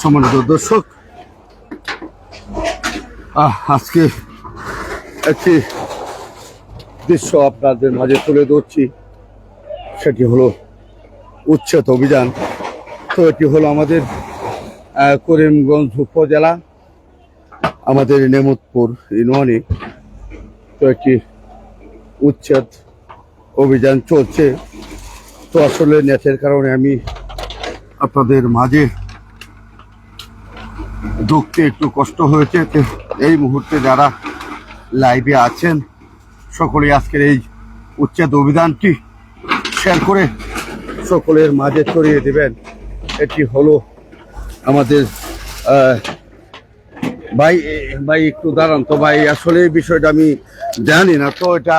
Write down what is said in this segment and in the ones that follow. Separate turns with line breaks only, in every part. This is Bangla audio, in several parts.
সম্মানিত দর্শক আজকে একটি দৃশ্য আপনাদের মাঝে তুলে ধরছি। সেটি হলো উচ্ছেদ অভিযান। তো এটি হলো আমাদের করিমগঞ্জ উপজেলা, আমাদের নেমতপুর ইউনিয়নে। তো একটি উচ্ছেদ অভিযান চলছে। তো আসলে নেটের কারণে আমি আপনাদের মাঝে ঢুকতে একটু কষ্ট হয়েছে। এই মুহূর্তে যারা লাইভে আছেন সকলে আজকের এই উচ্ছেদ অভিযানটি শেয়ার করে সকলের মাঝে ছড়িয়ে দেবেন। এটি হলো আমাদের ভাই ভাই একটু দাঁড়ান তো ভাই আসলে এই বিষয়টা আমি জানি না তো এটা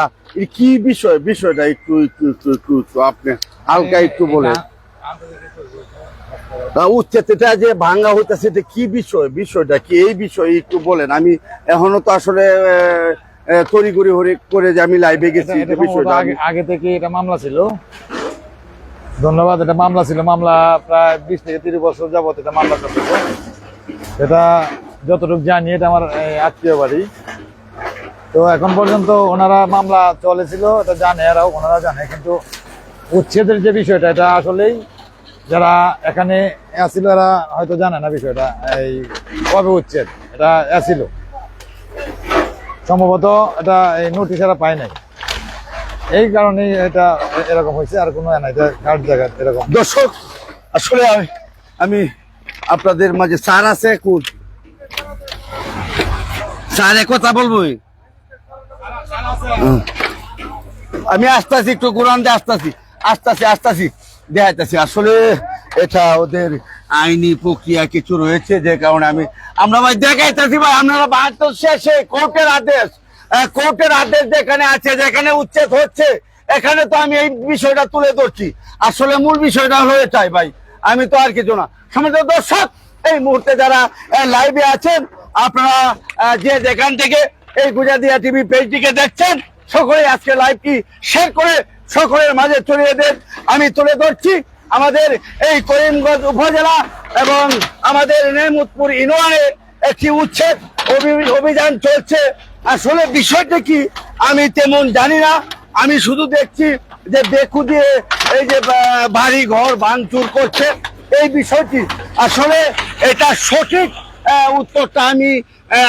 কি বিষয় বিষয়টা একটু একটু একটু একটু একটু আপনি হালকা একটু বলেন। তা যে ভাঙ্গা হইতেছে এটা কি বিষয় বিষয়টা কি? এই বিষয়ে একটু বলেন। আমি এখনও তো আসলে তড়িগড়ি হরে করে যে আমি লাইভে গেছি বিষয়টা
আগে থেকে এটা মামলা ছিল। ধন্যবাদ এটা মামলা ছিল। মামলা প্রায় বিশ থেকে তিরিশ বছর যাবত এটা মামলা চলতেছে। এটা যতটুকু জানি, এটা আমার আত্মীয় বাড়ি। তো এখন পর্যন্ত ওনারা মামলা চলেছিল, এটা জানে এরাও, ওনারা জানে, কিন্তু উচ্ছেদের যে বিষয়টা, এটা আসলেই যারা এখানে আসছিল এরা হয়তো জানে না বিষয়টা, এই কবে উচ্ছেদ, এটা আসছিল সম্ভবত এটা এই নোটিশ এরা পায় নাই। এই কারণেই এটা এরকম হয়েছে, আর কোনো নাই, এটা কার জায়গা এরকম।
দর্শক, আসলে আমি- আমি আপনাদের মাঝে স্যার আছে এখন স্যারে কথা বলব। আমি আসতেছি, একটু কোরআন দিয়ে আসতেছি। আসতেছি আসতেছি। দেখাইতেছি, আসলে এটা ওদের আইনি প্রক্রিয়া কিছু রয়েছে যে কারণে আমি আমরা ভাই দেখাইতেছি ভাই, আপনারা বাহাত্তর শেষে কোর্টের আদেশ। কোর্টের আদেশ যেখানে আছে, যেখানে উচ্ছেদ হচ্ছে, এখানে তো আমি এই বিষয়টা তুলে ধরছি। আসলে মূল বিষয়টা হলো এটাই ভাই। আমি তো আর কিছু না। সমাজ দর্শক, এই মুহূর্তে যারা লাইভে আছেন, আপনারা যে যেখান থেকে এই গুজাদিয়া টিভি পেজটিকে দেখছেন সকলে আজকে লাইভটি শেয়ার করে সকলের মাঝে ছড়িয়ে দেন। আমি তুলে ধরছি আমাদের এই করিমগঞ্জ উপজেলা এবং আমাদের নেমুদপুর ইউনিয়নে একটি উচ্ছেদ অভিযান চলছে। আসলে বিষয়টা কি আমি তেমন জানি না। আমি শুধু দেখছি যে বেকু দিয়ে এই যে বাড়ি ঘর ভাঙচুর করছে, এই বিষয়টি আসলে এটা সঠিক উত্তরটা আমি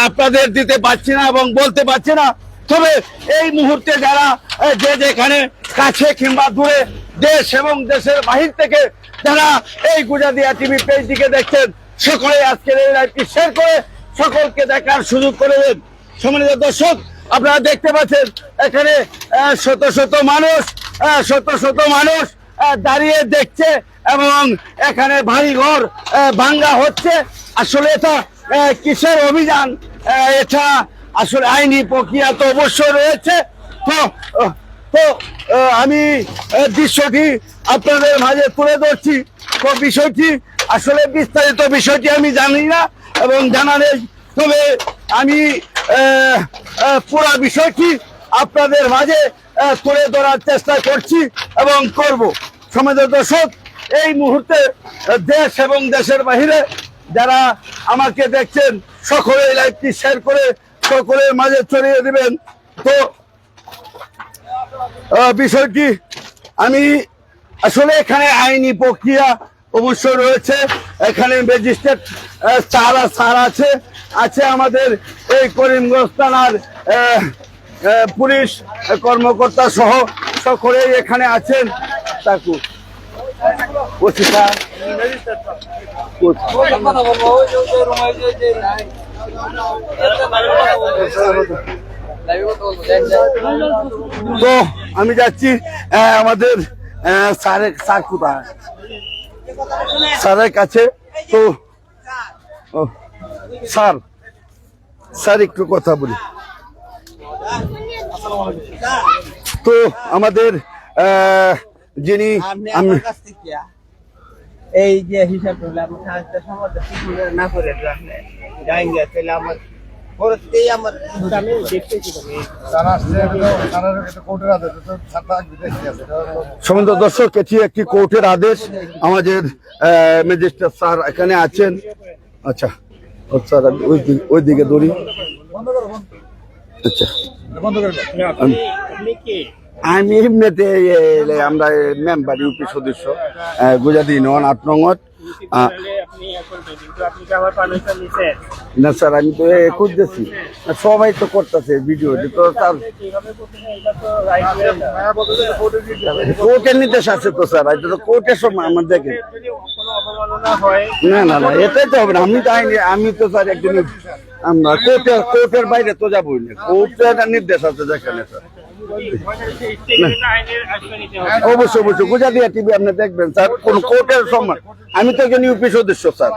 আপনাদের দিতে পারছি না এবং বলতে পারছি না। তবে এই মুহূর্তে যারা যে যেখানে কাছে কিংবা দূরে দেশ এবং দেশের বাহির থেকে যারা এই গুজাদিয়া টিভি পেজটিকে দেখছেন সকলে আজকের এই লাইভটি শেয়ার করে সকলকে দেখার সুযোগ করে দেন। সম্মানিত দর্শক, আপনারা দেখতে পাচ্ছেন, এখানে শত শত মানুষ শত শত মানুষ দাঁড়িয়ে দেখছে এবং এখানে ভারী ঘর ভাঙ্গা হচ্ছে। আসলে এটা কিসের অভিযান? এটা আসলে আইনি প্রক্রিয়া তো অবশ্যই রয়েছে। তো তো আমি দৃশ্যটি আপনাদের মাঝে তুলে ধরছি। তো বিষয়টি, আসলে বিস্তারিত বিষয়টি আমি জানি না এবং জানা নেই। তবে আমি পুরা বিষয়টি আপনাদের মাঝে তুলে ধরার চেষ্টা করছি এবং করব। সমাজ দর্শক, এই মুহূর্তে দেশ এবং দেশের বাহিরে যারা আমাকে দেখছেন সকলে লাইভটি শেয়ার করে সকলের মাঝে ছড়িয়ে দিবেন। তো বিষয়টি আমি আসলে এখানে আইনি প্রক্রিয়া অবশ্য রয়েছে। এখানে ম্যাজিস্ট্রেট স্যার স্যার আছে। আছে আমাদের এই করিমগঞ্জ থানার পুলিশ কর্মকর্তা সহ সকলেই এখানে আছেন। তাকু। তো। আমি যাচ্ছি আমাদের স্যারের, স্যার কোথায়? স্যারের কাছে। তো স্যার স্যার একটু কথা বলি। তো আমাদের যিনি
এই যে হিসাব করলে আমি সাহায্য সমাজে না করে রাখলে তাহলে আমার পরেতেই আমার আমি দেখতেছি
তারা তারা একটা কোর্টের আদেশ তো সাতটা বিদেশি আছে এটা হলো
সম্মানিত দর্শক এটি একটি কোর্টের আদেশ। আমাদের ম্যাজিস্ট্রেট স্যার এখানে আছেন। আচ্ছা স্যার ওই দিকে দৌড়ি। আচ্ছা। আমি এমনিতে আমরা মেম্বার ইউপি সদস্য গুজরাতি নন আট নঙত না স্যার আমি তো করতেছি সবাই তো করতেছে ভিডিও তো স্যার
কীভাবে করতে এটা তো রাইট ওয়ে না
বলতে যে কোর্টের দিকে যাবে
কোর্টের নির্দেশ আছে তো স্যার এটা তো কোর্টের সময় আমার দেখেন।
যদি কোনো অবমাননা হয়
না না না এটাই তো হবে না আমি তো আইনি আমি তো স্যার একজন আমরা কোর্টের কোর্টের বাইরে তো যাবোই না। কোর্টের নির্দেশ আছে যেখানে স্যার। অবশ্যই অবশ্যই। গুজাদিয়া টিভি আপনি দেখবেন, স্যার, কোন কোর্টের সম্মান। আমি তো একজন ইউপি সদস্য, স্যার।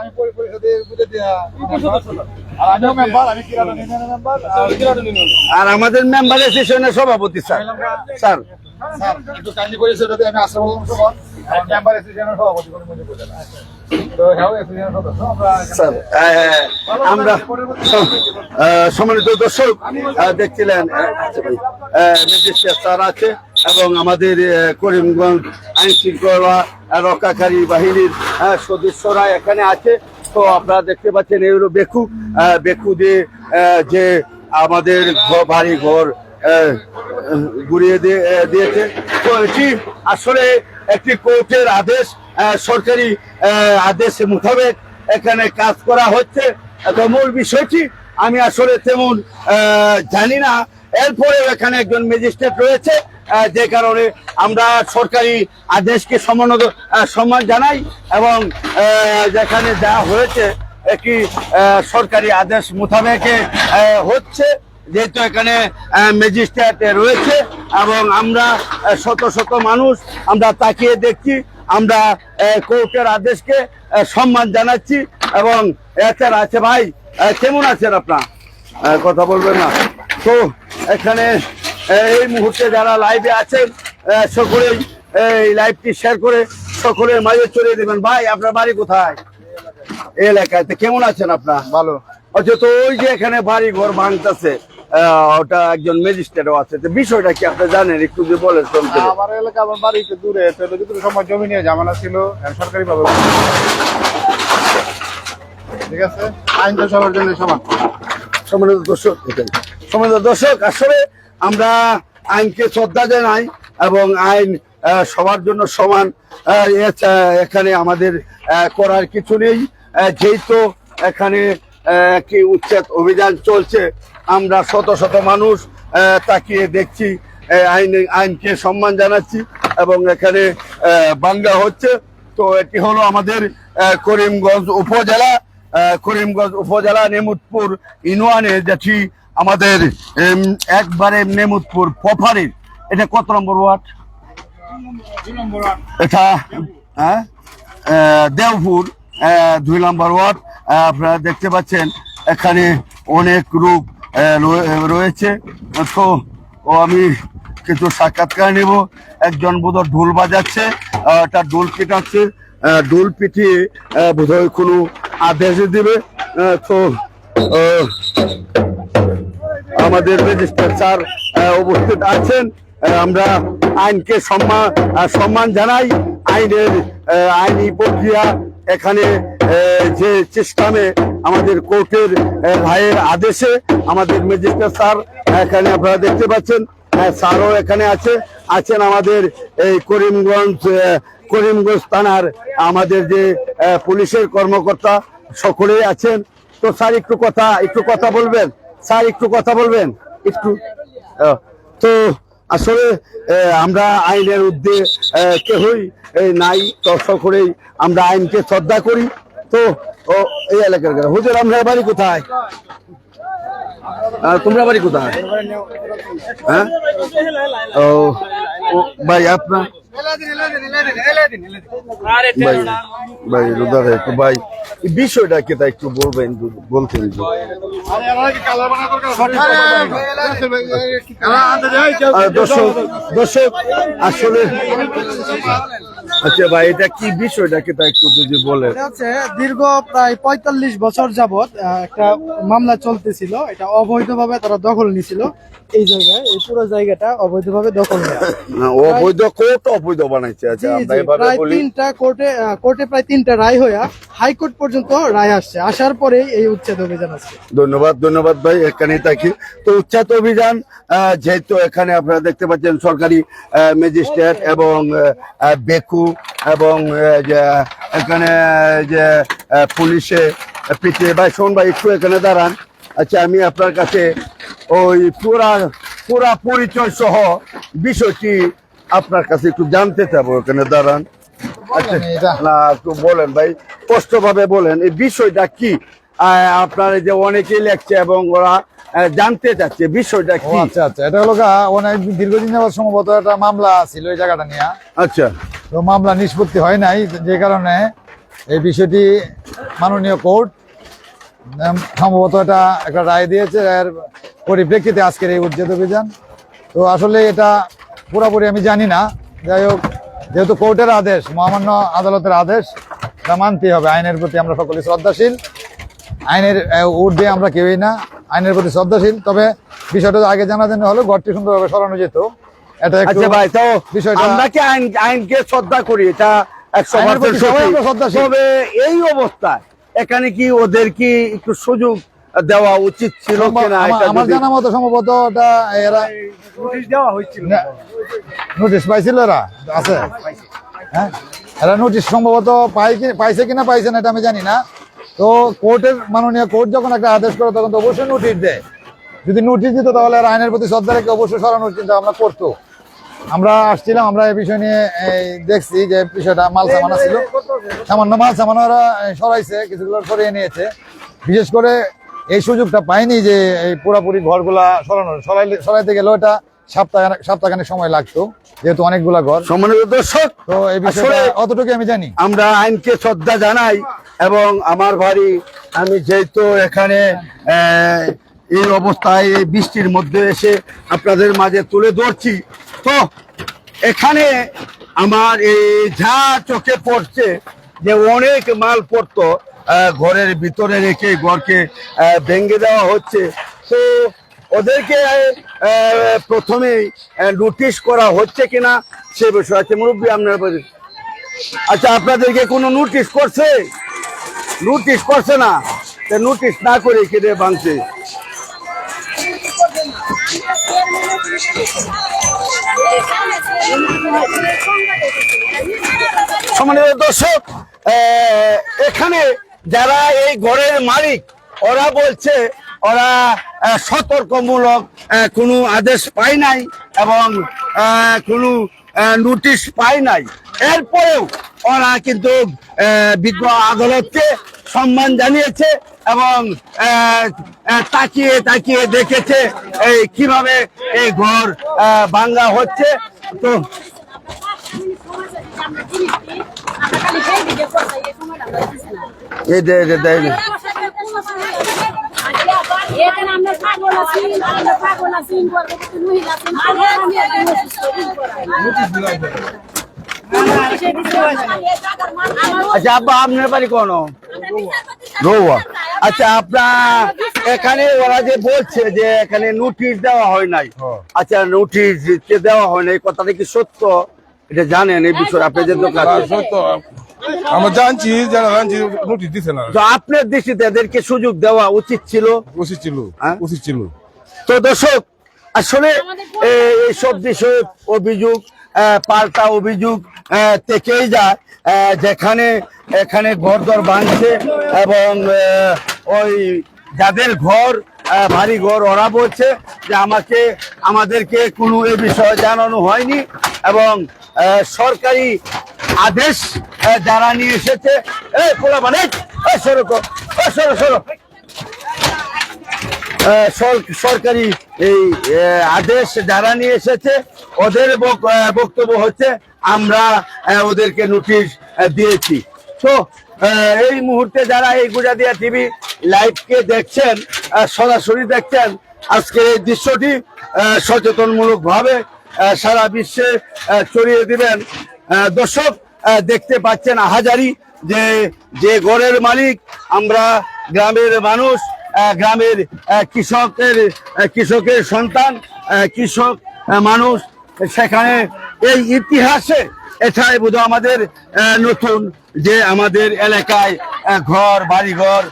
আর
আমাদের মেম্বার অ্যাসোসিয়েশনের সভাপতি, স্যার। স্যার
স্যার একটু কাইন্ডলি আমি আশ্রম মেম্বার অ্যাসোসিয়েশনের সভাপতি মনে করতে আমরা
সম্মানিত দর্শক দেখছিলেন ম্যাজিস্ট্রেট স্যার আছে এবং আমাদের করিমগঞ্জ আইন শৃঙ্খলা রক্ষাকারী বাহিনীর সদস্যরা এখানে আছে। তো আপনারা দেখতে পাচ্ছেন এই হলো বেকু আহ, বেকু যে আমাদের বাড়ি ঘর ঘুরিয়ে দিয়ে দিয়েছে। তো এটি আসলে একটি কোর্টের আদেশ সরকারি আদেশ মোতাবেক এখানে কাজ করা হচ্ছে। তো মূল বিষয়টি, আমি আসলে তেমন জানি না। এরপরে এখানে একজন ম্যাজিস্ট্রেট রয়েছে যে কারণে আমরা সরকারি আদেশকে সম্মান সম্মান জানাই এবং যেখানে যা হয়েছে, একটি সরকারি আদেশ মোতাবেকে হচ্ছে। যেহেতু এখানে ম্যাজিস্ট্রেট রয়েছে এবং আমরা শত শত মানুষ আমরা তাকিয়ে দেখছি আমরা কোর্টের আদেশকে সম্মান জানাচ্ছি এবং এছাড়া আছে ভাই কেমন আছেন আপনার? কথা বলবেন না। তো এখানে এই মুহূর্তে যারা লাইভে আছেন সকলেই এই লাইভটি শেয়ার করে সকলের মাঝে চলে দেবেন। ভাই আপনার বাড়ি কোথায়? এলাকায়। তো কেমন আছেন আপনার?
ভালো।
আচ্ছা তো ওই যে এখানে বাড়ি ঘর ভাঙতেছে। ওটা একজন ম্যাজিস্ট্রেটও আছে। তো বিষয়টা কি আপনি জানেন? একটু যদি বলেন
আমার এলাকা আমার বাড়ি একটু দূরে তো ভিতরে সময় জমি নিয়ে ঝামেলা ছিল সরকারি ভাবে ঠিক আছে? আইন তো সবার জন্য সমান।
সম্মানিত দর্শক। সম্মানিত দর্শক আসলে আমরা আইনকে শ্রদ্ধা জানাই এবং আইন সবার জন্য সমান এখানে আমাদের করার কিছু নেই। যেহেতু এখানে কি উচ্ছেদ অভিযান চলছে। আমরা শত শত মানুষ তাকিয়ে দেখছি আইন আইনকে সম্মান জানাচ্ছি এবং এখানে বাংলা হচ্ছে। তো এটি হলো আমাদের করিমগঞ্জ উপজেলা করিমগঞ্জ উপজেলা নেমুদপুর ইউনিয়নে যেটি আমাদের একবারে নেমুদপুর পফারের এটা কত নম্বর ওয়ার্ড? এটা হ্যাঁ? দেওপুর। দুই নম্বর ওয়ার্ড আপনারা দেখতে পাচ্ছেন, এখানে অনেক রূপ রয়ে- রয়েছে। তো, ও আমি কিছু সাক্ষাৎকার নেব। একজন বোধহয় ঢোল বাজাচ্ছে একটা ঢোল পিটাচ্ছে ঢোল পিটিয়ে বোধহয় কোনো আদেশ দেবে। তো আমাদের রেজিস্ট্রার স্যার উপস্থিত আছেন। আমরা আইনকে সম্মান সম্মান জানাই। আইনের আইনি প্রক্রিয়া এখানে যে সিস্টেমে আমাদের কোর্টের ভাইয়ের আদেশে আমাদের ম্যাজিস্ট্রেট স্যার এখানে আপনারা দেখতে পাচ্ছেন আহ, স্যারও এখানে আছে আছেন আমাদের এই করিমগঞ্জ করিমগঞ্জ থানার আমাদের যে পুলিশের কর্মকর্তা সকলেই আছেন। তো স্যার একটু কথা একটু কথা বলবেন? স্যার একটু কথা বলবেন? একটু তো আসলে আমরা আইনের উদ্যে কেহই নাই তো করেই আমরা আইনকে শ্রদ্ধা করি তো এই এলাকার। হুজুর, আমরা বাড়ি কোথায় তোমরা বাড়ি কোথায়? হ্যাঁ? ও ভাই আপনার?
আরে
ভাই ভাই রুদার একটু ভাই বিষয়টা কি তা একটু বলবেন বলতেন দর্শক দর্শক আসলে আচ্ছা ভাই এটা কি বিষয়টা কি তা একটু যদি
হচ্ছে দীর্ঘ প্রায় পঁয়তাল্লিশ বছর যাবত একটা মামলা চলতেছিল। এটা অবৈধভাবে তারা দখল নিছিল এই জায়গায় এই পুরো জায়গাটা অবৈধভাবে দখল
অবৈধ কোর্ট অবৈধ বানাইছে আচ্ছা
প্রায় তিনটা কোর্টে আহ, কোর্টে প্রায় তিনটা রায় হইয়া হাইকোর্ট পর্যন্ত রায় আসছে। আসার পরেই এই উচ্ছেদ অভিযান আছে
ধন্যবাদ ধন্যবাদ ভাই এখানেই থাকি। তো উচ্ছেদ অভিযান যেহেতু এখানে আপনারা দেখতে পাচ্ছেন সরকারি ম্যাজিস্ট্রেট এবং বেকু এবং এখানে যে পুলিশে পিছিয়ে ভাই শোন ভাই একটু এখানে দাঁড়ান। আচ্ছা আমি আপনার কাছে ওই পুরা পুরা পরিচয় সহ বিষয়টি আপনার কাছে একটু জানতে চাবো এখানে দাঁড়ান। আচ্ছা না একটু বলেন ভাই স্পষ্টভাবে বলেন এই বিষয়টা কি? আপনার এই যে অনেকেই লেখছে এবং ওরা জানতে চাচ্ছে বিষয়টা কি?
আচ্ছা আচ্ছা এটা হলো অনেক দীর্ঘদিন যাবত সম্ভবত একটা মামলা ছিল এই জায়গাটা নিয়ে।
আচ্ছা।
তো মামলা নিষ্পত্তি হয় নাই, যে কারণে এই বিষয়টি মাননীয় কোর্ট সম্ভবত এটা একটা রায় দিয়েছে এর পরিপ্রেক্ষিতে আজকের এই উচ্ছেদ অভিযান। তো আসলে এটা পুরোপুরি আমি জানি না। যাই হোক, যেহেতু কোর্টের আদেশ, মহামান্য আদালতের আদেশ, তা মানতেই হবে। আইনের প্রতি আমরা সকলে শ্রদ্ধাশীল। আইনের ঊর্ধ্বে আমরা কেউই না। আইনের প্রতি শ্রদ্ধাশীল। তবে বিষয়টা আগে জানা জানা হলো ঘরটি সুন্দরভাবে সরানো যেত।
আচ্ছা ভাই তো আমরা কি আইন আইনকে শ্রদ্ধা করি? এটা একশো। তবে এই অবস্থায় এখানে কি ওদের কি একটু সুযোগ দেওয়া উচিত ছিল কিনা
আমার- জানা মতো সম্ভবত ওটা এরা
নোটিশ দেওয়া হয়েছিল।
নোটিশ পাইছিল এরা? আছে? হ্যাঁ? এরা নোটিশ সম্ভবত পাই পাইছে কিনা পাইছে না এটা আমি জানি না। তো কোর্টের মাননীয় কোর্ট যখন একটা আদেশ করে তখন তো অবশ্যই নোটিশ দেয়। যদি নোটিশ দিত তাহলে আর আইনের প্রতি শ্রদ্ধা রেখে অবশ্যই সরানোর চিন্তা আমরা করতো। আমরা আসছিলাম আমরা এই বিষয় নিয়ে দেখছি যে বিষয়টা মাল সামানা ছিল সামান্য মাল সামানো ওরা এই, সরাইছে কিছুগুলো সরিয়ে নিয়েছে। বিশেষ করে এই সুযোগটা পাইনি যে এই পুরাপুরি ঘরগুলা সরানোর সরাইলে সরাইতে সপ্তাহ সপ্তাহখানেক সময় লাগতো যেহেতু অনেকগুলা ঘর।
সম্মানিত দর্শক
তো এই
আসলে-
অতটুকু আমি জানি।
আমরা আইনকে শ্রদ্ধা জানাই এবং আমার বাড়ি আমি যেহেতু এখানে এই অবস্থায় এই বৃষ্টির মধ্যে এসে আপনাদের মাঝে তুলে ধরছি তো এখানে আমার এই যা চোখে পড়ছে যে অনেক মাল পড়তো ঘরের ভিতরে রেখে ঘরকে ভেঙে দেওয়া হচ্ছে। তো ওদেরকে প্রথমেই নোটিশ করা হচ্ছে কিনা সে বিষয় আছে মুরব্বী আপনার। আচ্ছা আপনাদেরকে কোনো নোটিশ করছে? নোটিশ করছে না? নোটিশ না করে কেটে ভাঙছে সম্মানিত দর্শক এখানে যারা এই ঘরের মালিক, ওরা বলছে, ওরা সতর্কমূলক কোনো আদেশ পায় নাই এবং কোনো নোটিশ পায় নাই। এরপরেও ওরা কিন্তু বিজ্ঞ আদালতকে সম্মান জানিয়েছে। এবং তাকিয়ে তাকিয়ে দেখেছে এই কীভাবে এই ঘর ভাঙ্গা হচ্ছে তো আচ্ছা আব্বা আপনার বাড়ি কোন? রৌয়া। আচ্ছা আপনার এখানে ওরা যে বলছে যে এখানে নোটিশ দেওয়া হয় নাই। আচ্ছা নোটিশ দেওয়া হয় নাই কথাটা কি সত্য? এটা জানেন এই বিষয়ে আপনি যে দোকান
সত্য। আমরা জানছি যারা জানছি নোটিশ দিছে না।
তো আপনার দৃষ্টিতে এদেরকে সুযোগ দেওয়া উচিত ছিল?
উচিত ছিল
হ্যাঁ?
উচিত ছিল।
তো দর্শক আসলে এ- এইসব বিষয়ে অভিযোগ পাল্টা অভিযোগ থেকেই যায়। যেখানে, এখানে ঘর দর ভাঙছে এবং ওই যাদের ঘর ভারী ঘর, ওরা বলছে যে আমাকে, আমাদেরকে কোনো এ বিষয়ে জানানো হয়নি এবং সরকারি আদেশ যারা নিয়ে এসেছে এই পোলা মানে সরো সরো, সর- সরকারি এই আদেশ যারা নিয়ে এসেছে। ওদের বক্তব্য হচ্ছে, আমরা ওদেরকে নোটিশ দিয়েছি। তো এই মুহূর্তে যারা এই গুজাদিয়া টিভি লাইভকে দেখছেন সরাসরি দেখছেন, আজকে এই দৃশ্যটি সচেতনমূলকভাবে সারা বিশ্বে ছড়িয়ে দিবেন। দর্শক দেখতে পাচ্ছেন আহাজারি যে যে গড়ের মালিক, আমরা গ্রামের মানুষ গ্রামের কৃষকের কৃষকের সন্তান কৃষক মানুষ, সেখানে এই ইতিহাসে এটাই বোধ আমাদের নতুন যে আমাদের এলাকায় ঘর, বাড়িঘর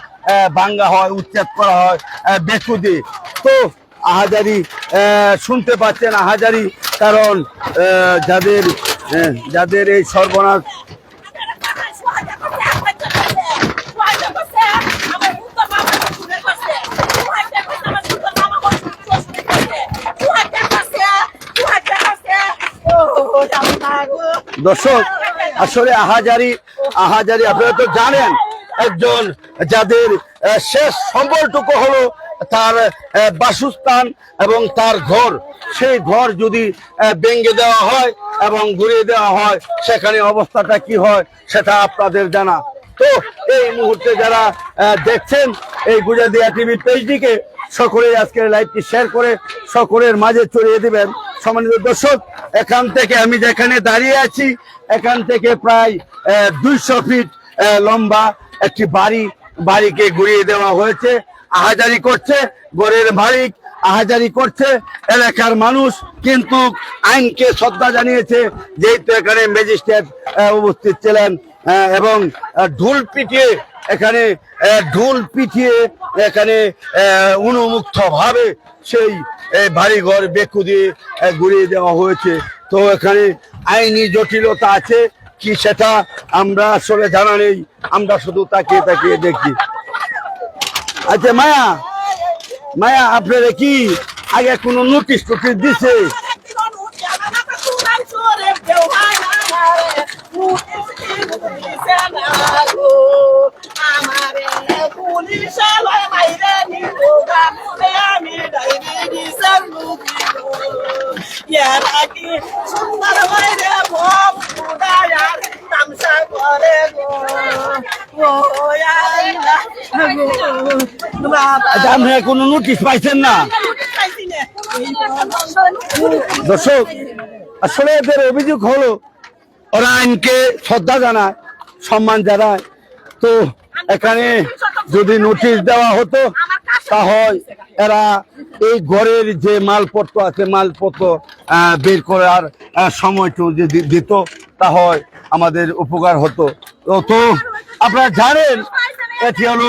ভাঙ্গা হয়, উচ্ছেদ করা হয় বেকুদি। তো আহাজারি শুনতে পাচ্ছেন আহাজারি কারণ যাদের যাদের এই সর্বনাশ দর্শক, আসলে আহাজারি আহাজারি, আপনারা তো জানেন, একজন যাদের শেষ সম্বলটুকু হলো তার বাসস্থান এবং তার ঘর। সেই ঘর যদি ভেঙে দেওয়া হয় এবং ঘুরিয়ে দেওয়া হয়, সেখানে অবস্থাটা কি হয়, সেটা আপনাদের জানা। তো এই মুহূর্তে যারা দেখছেন এই গুজাদিয়া টিভি পেজটিকে, সকলেই আজকের লাইভটি শেয়ার করে, সকলের মাঝে ছড়িয়ে দিবেন। সম্মানিত দর্শক, এখান থেকে আমি যেখানে দাঁড়িয়ে আছি, এখান থেকে প্রায় দুইশো ফিট লম্বা একটি বাড়ি, বাড়িকে ঘুরিয়ে দেওয়া হয়েছে। আহাজারি করছে গড়ের মালিক আহাজারি করছে, এলাকার মানুষ কিন্তু আইনকে শ্রদ্ধা জানিয়েছে, যেহেতু এখানে ম্যাজিস্ট্রেট উপস্থিত ছিলেন এবং ঢোল পিটিয়ে এখানে ঢোল পিটিয়ে এখানে উন্মুক্ত ভাবে সেই আহ, বাড়িঘর বেকু দিয়ে ঘুরিয়ে দেওয়া হয়েছে। তো এখানে আইনি জটিলতা আছে কি সেটা আমরা আসলে জানা নেই। আমরা শুধু তাকিয়ে তাকিয়ে দেখি। আচ্ছা মায়া মায়া আপনারা কি আগে কোনো নোটিশ টোটিস দিছে?
সুন্দর বাইরে ভোগ উদায়ার তামসা করে গো ও
আচ্ছা আপনারা কোনো নোটিশ পাইছেন না? দর্শক, আসলে এদের অভিযোগ হলো, ওরা আইনকে শ্রদ্ধা জানায়, সম্মান জানায়। তো এখানে যদি নোটিশ দেওয়া হতো তা হয়, এরা এই ঘরের যে মালপত্র আছে, মালপত্র বের করার সময় সময়টু যে দিত, তা হয় আমাদের উপকার হতো। তো আপনারা জানেন, এটি হলো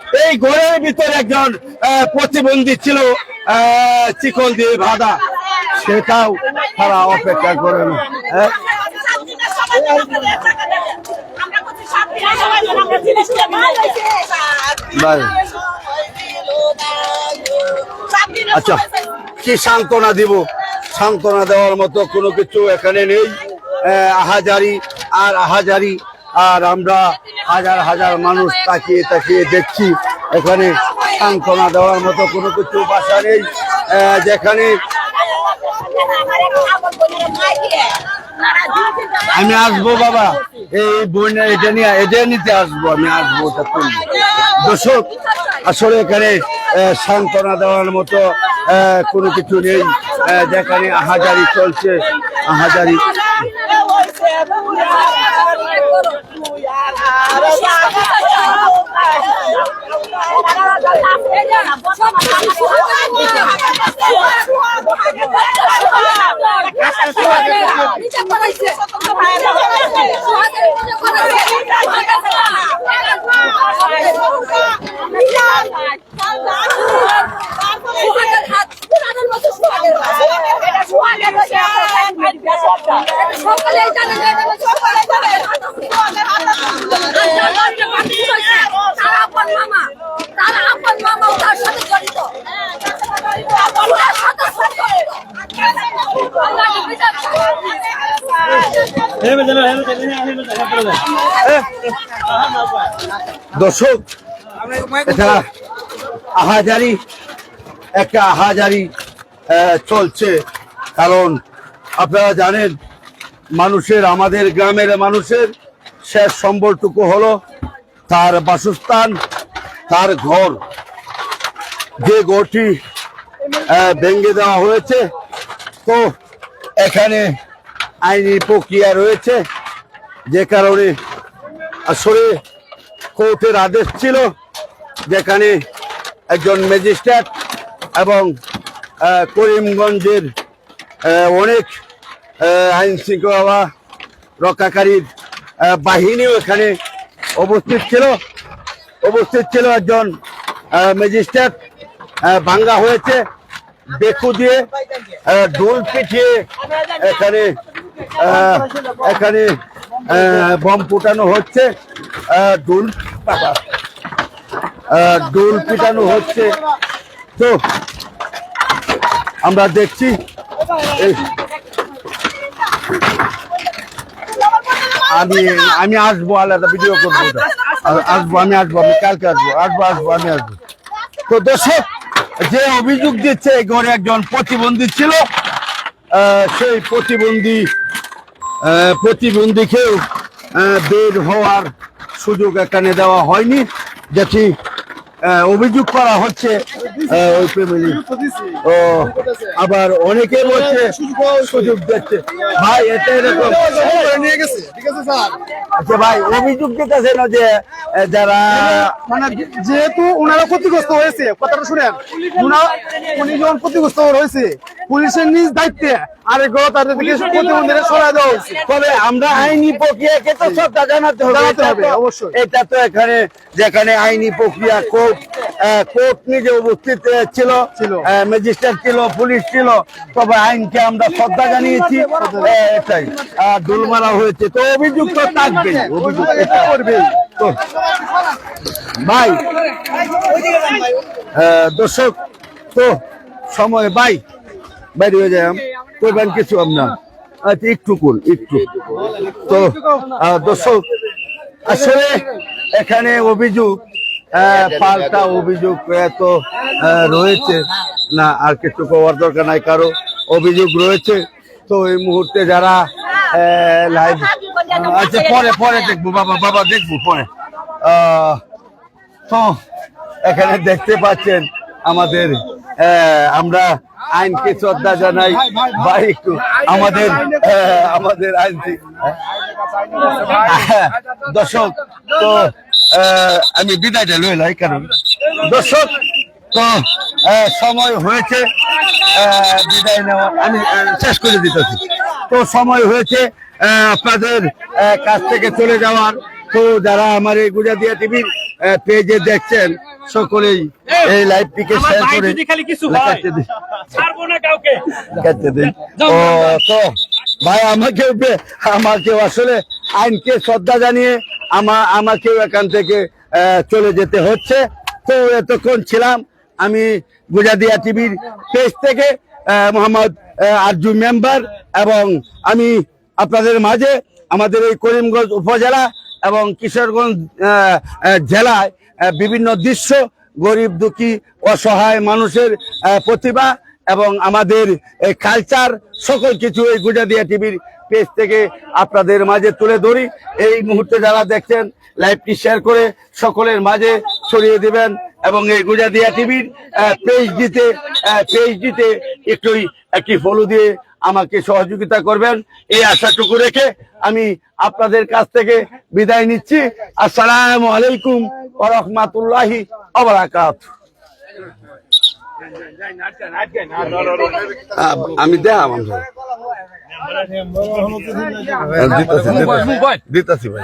এই ঘরের ভিতরে একজন প্রতিবন্ধী ছিল চিকন দিয়ে বাঁধা সেটাও তারা অপেক্ষা করে না? আচ্ছা কি সান্ত্বনা দিব? সান্ত্বনা দেওয়ার মতো কোনো কিছু এখানে নেই। আহ, আহাজারি আর আহাজারি আর আমরা হাজার হাজার মানুষ তাকিয়ে তাকিয়ে দেখছি, এখানে সান্ত্বনা দেওয়ার মতো কোনো কিছু বাসা নেই। যেখানে আমি আসব বাবা, এই বইনা এটা নিয়ে, এটা নিতে আসব, আমি আসব দর্শক, আসলে এখানে সান্ত্বনা দেওয়ার মতো কোনো কিছু নেই। যেখানে আহাজারি চলছে আহাজারি
我爱我。
দর্শক, এটা আহাজারি, একটা আহাজারি চলছে। কারণ আপনারা জানেন, মানুষের, আমাদের গ্রামের মানুষের শেষ সম্বলটুকু হলো তার বাসস্থান, তার ঘর। যে ঘরটি ভেঙে দেওয়া হয়েছে, তো এখানে আইনি প্রক্রিয়া রয়েছে, যে কারণে আসলে কোর্টের আদেশ ছিল যেখানে একজন ম্যাজিস্ট্রেট এবং করিমগঞ্জের অনেক আইন শৃঙ্খলা রক্ষাকারীর বাহিনীও এখানে উপস্থিত ছিল। উপস্থিত ছিল একজন ম্যাজিস্ট্রেট ভাঙ্গা হয়েছে, বেকু দিয়ে ডোল পিটিয়ে এখানে এখানে বম ফুটানো হচ্ছে। ডোল ডোল পিটানো হচ্ছে। তো, আমরা দেখছি। আমি আমি আসব আলাদা ভিডিও করব আসব, আমি আসব, আমি কালকে আসব। আসব আসব, আমি আসব। তো দর্শক, যে অভিযোগ দিচ্ছে ঘরে একজন প্রতিবন্ধী ছিল। সেই প্রতিবন্ধী প্রতিবন্ধীকেও বের হওয়ার সুযোগ এখানে দেওয়া হয়নি। যেটি অভিযোগ করা হচ্ছে ও, আবার অনেকে বলছে, সুযোগ দিচ্ছে। ভাই, এটা এরকম। আচ্ছা ভাই, অভিযোগ দিতেছে না যে যারা
মানে যেহেতু ওনারা ক্ষতিগ্রস্ত হয়েছে, কথাটা শুনেন। উনি ক্ষতিগ্রস্ত হয়েছে পুলিশের নিজ দায়িত্বে প্রতিবন্ধীরা সরাই দেওয়া
তবে আমরা আইনি প্রক্রিয়াকে তো জানাতে হবে
জানাতে
এটা
হবে,
তো-
অবশ্যই।
এটা তো এখানে যেখানে আইনি প্রক্রিয়া কোর্ট কোর্ট নিজে উপস্থিত ছিল। ম্যাজিস্ট্রেট ছিল পুলিশ ছিল তবে আইনকে আমরা শ্রদ্ধা জানিয়েছি এটাই। মারা হয়েছে তো অভিযোগ তো থাকবেই অভিযোগ এটা। করবেই তো ভাই দর্শক তো সময় বাই বাইরে হয়ে যায় কইবেন কিছু আমরা আচ্ছা একটু কোন একটু। তো দর্শক, আসলে এখানে অভিযোগ পাল্টা অভিযোগ এত রয়েছে। না, আর কিছু করার দরকার নাই, কারও অভিযোগ রয়েছে। তো এই মুহূর্তে যারা লাইভ আচ্ছা পরে পরে দেখব, বাবা বাবা, দেখব পরে। তো, এখানে দেখতে পাচ্ছেন আমাদের আমরা আইনকে শ্রদ্ধা জানাই। বা একটু আমাদের আমাদের আইন দর্শক তো আহ, আমি বিদায়টা লই লাই কারণ দর্শক তো সময় হয়েছে বিদায় নেওয়া। আমি শেষ করে দিতেছি। তো সময় হয়েছে আপনাদের কাছ থেকে চলে যাওয়ার। তো যারা আমার এই গুজাদিয়া টিভির পেজে দেখছেন সকলেই এই লাইভটিকে শেয়ার করে কাটতে দিন। ও তো ভাই আমাকে আমাকে আসলে আইনকে শ্রদ্ধা জানিয়ে আমা আমাকেও এখান থেকে চলে যেতে হচ্ছে। তো এতক্ষণ ছিলাম আমি গুজাদিয়া টিভির পেজ থেকে মোহাম্মদ আরজু মেম্বার এবং আমি আপনাদের মাঝে আমাদের এই করিমগঞ্জ উপজেলা এবং কিশোরগঞ্জ জেলায় বিভিন্ন দৃশ্য, গরিব দুঃখী, অসহায় মানুষের প্রতিভা এবং আমাদের কালচার সকল কিছু এই গুজাদিয়া টিভির পেজ থেকে আপনাদের মাঝে তুলে ধরি। এই মুহূর্তে যারা দেখছেন লাইভটি শেয়ার করে সকলের মাঝে ছড়িয়ে দিবেন এবং এই গুজাদিয়া টিভির পেজ দিতে পেজ দিতে একটু একটি ফলো দিয়ে আমাকে সহযোগিতা করবেন। এই আশাটুকু রেখে আমি আপনাদের কাছ থেকে বিদায় নিচ্ছি। আসসালামু আলাইকুম ওয়া রাহমাতুল্লাহি আমি দেখাম দিতাছি দিতাছি ভাই।